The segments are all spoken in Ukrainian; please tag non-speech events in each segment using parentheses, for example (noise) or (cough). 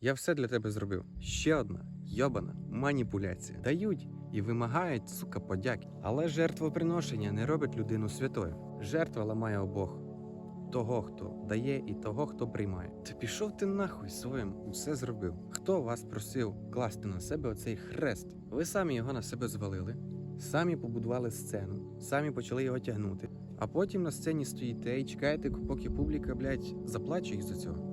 Я все для тебе зробив. Ще одна йобана маніпуляція. Дають і вимагають, сука, подяки. Але жертвоприношення не робить людину святою. Жертва ламає обох. Того, хто дає, і того, хто приймає. Та пішов ти нахуй своїм, усе зробив. Хто вас просив класти на себе оцей хрест? Ви самі його на себе звалили, самі побудували сцену, самі почали його тягнути, а потім на сцені стоїте і чекаєте, поки публіка, блядь, заплаче із за цього.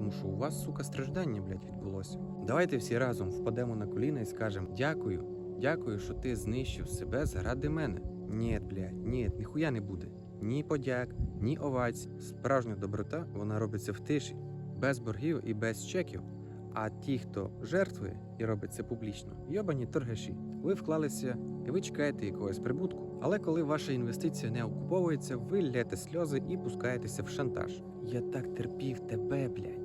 Тому що у вас, сука, страждання, блядь, відбулося. Давайте всі разом впадемо на коліна і скажемо дякую, дякую, що ти знищив себе заради мене. Ні, блядь, ні, ніхуя не буде. Ні подяк, ні оваць. Справжня доброта вона робиться в тиші, без боргів і без чеків. А ті, хто жертвує і робить це публічно, йобані торгаші. Ви вклалися і ви чекаєте якогось прибутку. Але коли ваша інвестиція не окуповується, ви лєте сльози і пускаєтеся в шантаж. Я так терпів тебе, блядь.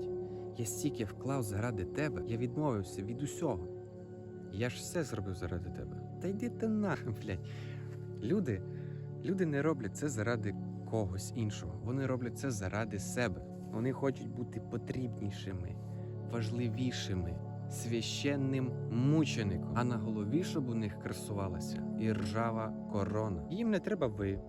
Я стільки вклав заради тебе, я відмовився від усього. Я ж все зробив заради тебе. Та йди ти нахуй, (laughs) блядь. Люди, люди не роблять це заради когось іншого. Вони роблять це заради себе. Вони хочуть бути потрібнішими, важливішими, священним мучеником. А на голові, щоб у них красувалася і ржава корона. Їм не треба ви.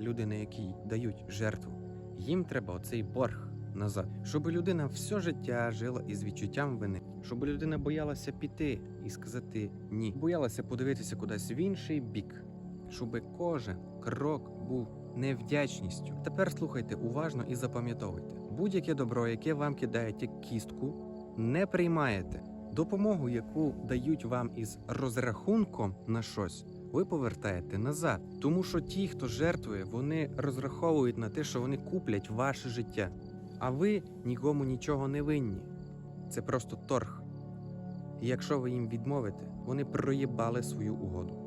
Люди, на які дають жертву. Їм треба оцей борг назад, щоб людина все життя жила із відчуттям вини, щоб людина боялася піти і сказати ні, боялася подивитися кудись в інший бік, щоб кожен крок був невдячністю. Тепер слухайте уважно і запам'ятовуйте: будь-яке добро, яке вам кидають кістку, не приймаєте. Допомогу, яку дають вам із розрахунком на щось, ви повертаєте назад. Тому що ті, хто жертвує, вони розраховують на те, що вони куплять ваше життя. А ви нікому нічого не винні. Це просто торг. І якщо ви їм відмовите, вони проїбали свою угоду.